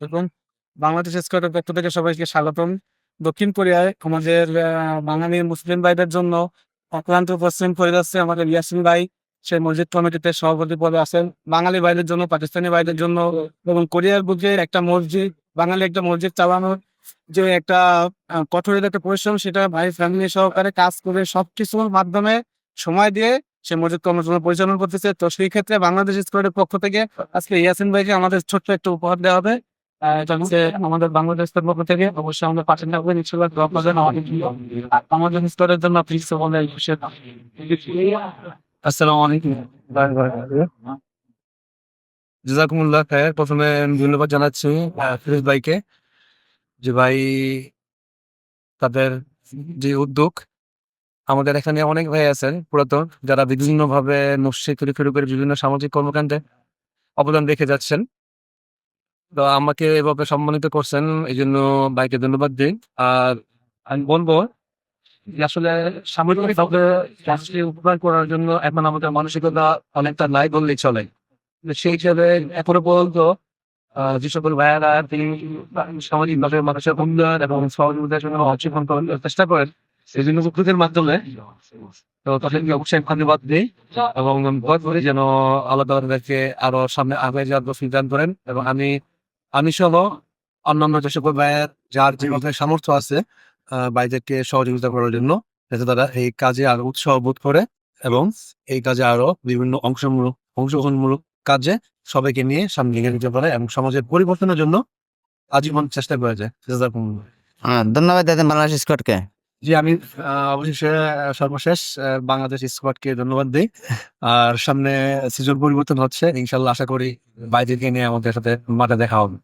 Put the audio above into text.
এবং বাংলাদেশ স্কোয়াডের পক্ষ থেকে সবাইকে স্বাগতম। দক্ষিণ কোরিয়ায় আমাদের বাঙালি মুসলিম ভাইদের জন্য অক্লান্ত পশ্চিম করে যাচ্ছে আমাদের ইয়াসিন ভাই। সে মসজিদ কমিটিতে সভাপতি পদে আছেন। বাঙালি ভাইদের জন্য, পাকিস্তানি ভাইদের জন্য এবং কোরিয়ার বুকে একটা মসজিদ, বাঙালি একটা মসজিদ চালানোর যে একটা কঠোর একটা পরিশ্রম, সেটা ভাই ফ্যামিলি সহকারে কাজ করে সবকিছুর মাধ্যমে সময় দিয়ে সে মসজিদ কর্মসূচি পরিচালনা করতেছে। তো সেই ক্ষেত্রে বাংলাদেশ স্কোয়াডের পক্ষ থেকে আজকে ইয়াসিন ভাইকে আমাদের ছোট্ট একটা উপহার দেওয়া হবে। এটা আমাদের বাংলাদেশের পক্ষ থেকে অবশ্যই আমাদের পাশে করবেন আমাদের আসসালামু আলাইকুম। জাজাকুমুল্লাহ খায়ের। প্রথমে ধন্যবাদ জানাচ্ছি ফিরোজ ভাইকে, যে ভাই তাদের যে উদ্যোগ, আমাদের এখানে অনেক ভাই আছেন, পুরাতন, যারা বিভিন্ন ভাবে মসজিদ তৈরি করে বিভিন্ন সামাজিক কর্মকাণ্ডে অবদান রেখে যাচ্ছেন। তো আমাকে এভাবে সম্মানিত করছেন এই জন্য ভাইকে ধন্যবাদ দিই। আর আমি বলব আসলে সামগ্রিকভাবে রাষ্ট্রীয় উপকার করার জন্য এখন আমাদের মানসিকতা অনেকটা নাই বললেই চলে। সেই হিসাবে এখনও পর্যন্ত যে সকল ভাইয়ারা তিনি সামাজিকভাবে মানুষের উন্নয়ন এবং সহযোগিতার জন্য অংশগ্রহণ করার চেষ্টা করেন, সেই জন্য উপকৃতের মাধ্যমে তো তাদেরকে অবশ্যই ধন্যবাদ দিই এবং ভয় করি যেন আল্লাহ তাদেরকে আরও সামনে আগে যাওয়ার দান করেন। এবং আমি আমি সহ অন্যান্য যে সকল ভাইয়ের, যার যেভাবে সামর্থ্য আছে ভাইদেরকে সহযোগিতা করার জন্য, যাতে তারা এই কাজে আরও উৎসাহ বোধ করে এবং এই কাজে আরও বিভিন্ন অংশমূলক, অংশগ্রহণমূলক কাজে সবাইকে নিয়ে সামনে এগিয়ে যেতে পারে এবং সমাজের পরিবর্তনের জন্য আজীবন চেষ্টা করে যায়। ধন্যবাদ দাদা স্কোয়াডকে। জি আমি আহ, অবশেষে সর্বশেষ আহ, বাংলাদেশ স্কোয়াডকে ধন্যবাদ দিই। আর সামনে সিজন পরিবর্তন হচ্ছে ইনশাল্লাহ আশা করি বাইরেকে নিয়ে আমাদের সাথে মাঠে দেখা হবে।